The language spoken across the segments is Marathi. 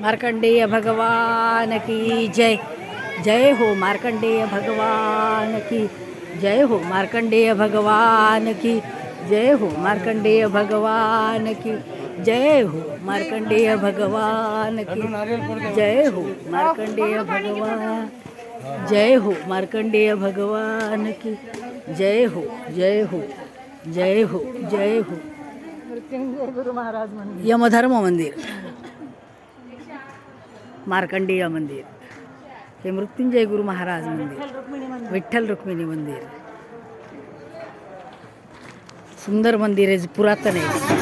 मार्कंडेय भगवान की जय। जय हो मार्कंडेय भगवान की जय हो मार्कंडेय भगवान की जय हो मार्कंडेय भगवान की जय हो मार्कंडेय भगवान की जय हो मार्कंडेय भगवान जय हो मार्कंडेय भगवान की जय हो जय हो जय हो जय हो। गुरु महाराज मंदिर यमधर्म मंदिर. मार्कंडेय मंदिर. हे मृत्युंजय गुरु महाराज मंदिर. विठ्ठल रुक्मिणी मंदिर. सुंदर मंदिर आहे पुरातन आहे.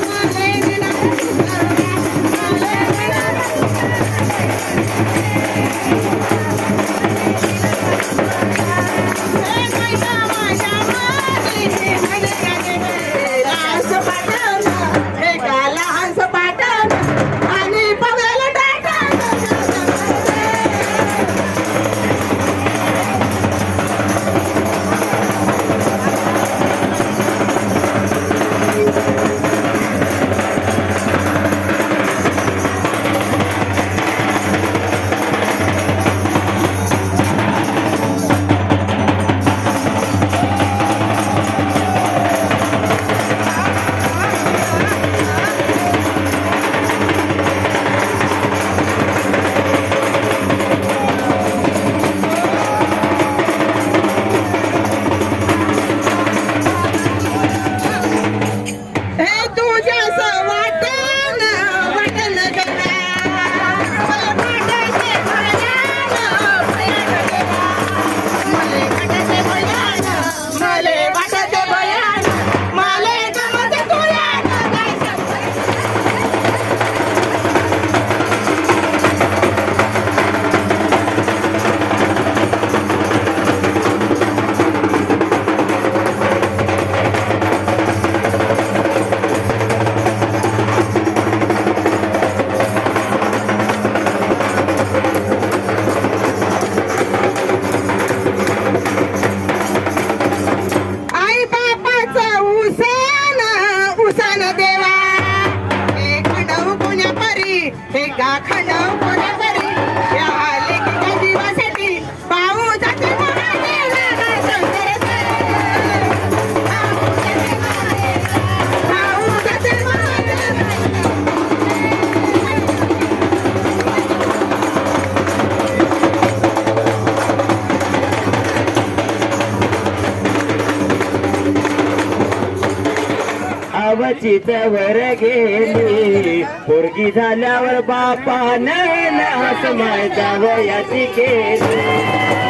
आवचीच वर गेली. पोरगी झाल्यावर बापानं नास माय जावयाची केली.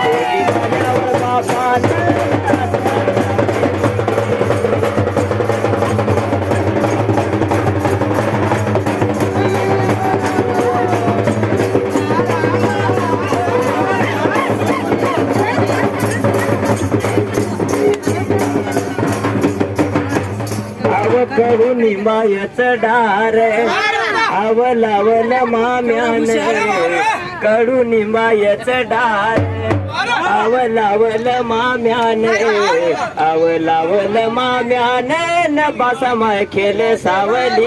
पोरगी झाल्यावर बापानं आव निमायच डार आव लावल माम्यान कडू निमायच डार आव लावल माम्यान आव लावल माम्यान न बासा माय खेळ सावली.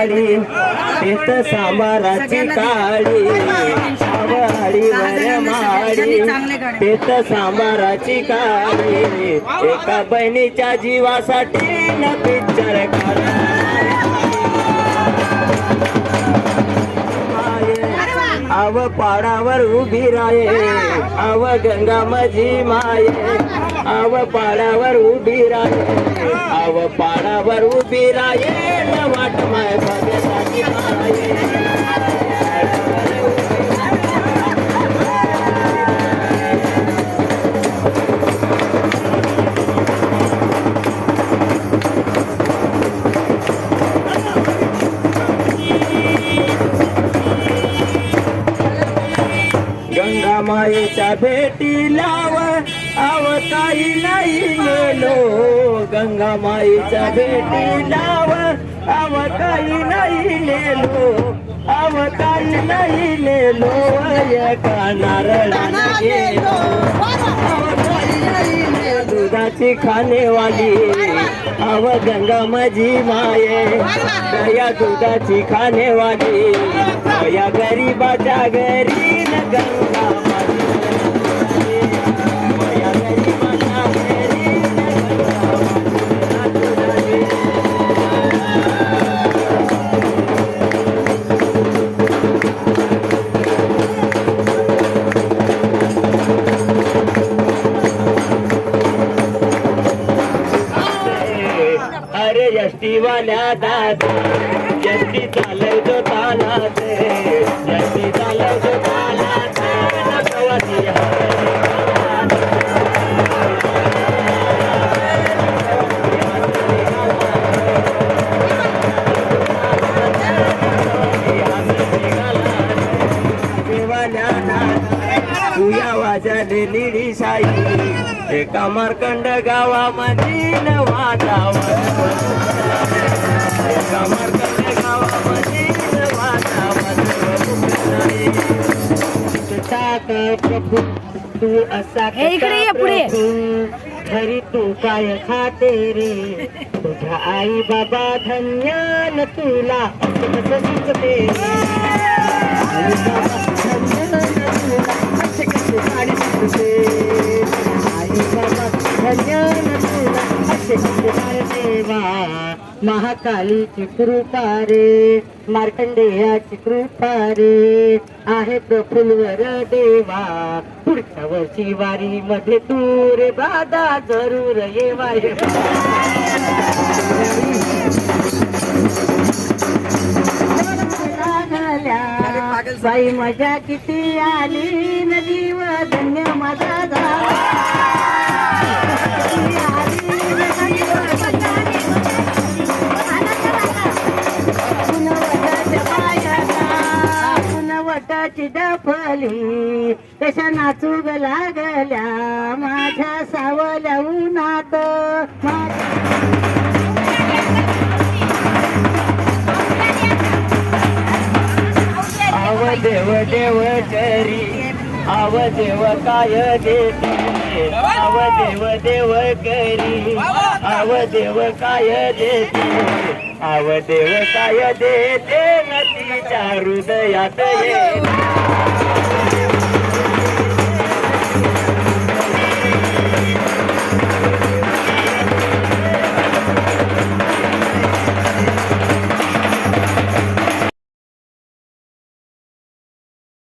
माळी तेत सांबाराची काळी आव आळीवर माळी तेत सांबाराची काळी एका बहिणीच्या जीवासाठी न पिक्चर आव पाडावर उभी राये आव गंगा माझी माये आव पाडावर उभी राये आव पाडावर उभी राये न वाट माय भगताची माये गंगा मायेच्या भेटी लाव अव काही नाही गेलो गंगा माईच्या भेटी नाव अवताई नाही नेलो अवताई काही नाही नेलो एका नारळाला गेलो. दुधाची खाणेवाली अव गंगा माझी माये. दया दुधाची खाणेवाली या गरीबाच्या घरी न गंगा माझी दिवाल्या दादा जशी चालय जो तानाचे साई एका मार्कंड गावामध्ये वातावरण एका मार्कंड गावामध्ये प्रभू तू असा हे पुढे. घरी तू काय खाते रे? तुझ्या आई बाबा धन्यान तुला कसं सुचते महाकालीची कृपा रे मार्कंडेयाची कृपा रे आहे प्रफुल्लवर देवा. पुढच्या वर्षी वारी मध्ये तू रे बादा जरूर ये वाय बाई मजा किती आली नदी धन्य माझा झाला डफली कशा नाचू लागल्या. माझ्या सावल्या उन्हात. आव देव देव करी आव देव काय देते. आव देव देव करी. आव देव काय देते. आव देव काय देते नदीच्या हृदयात ये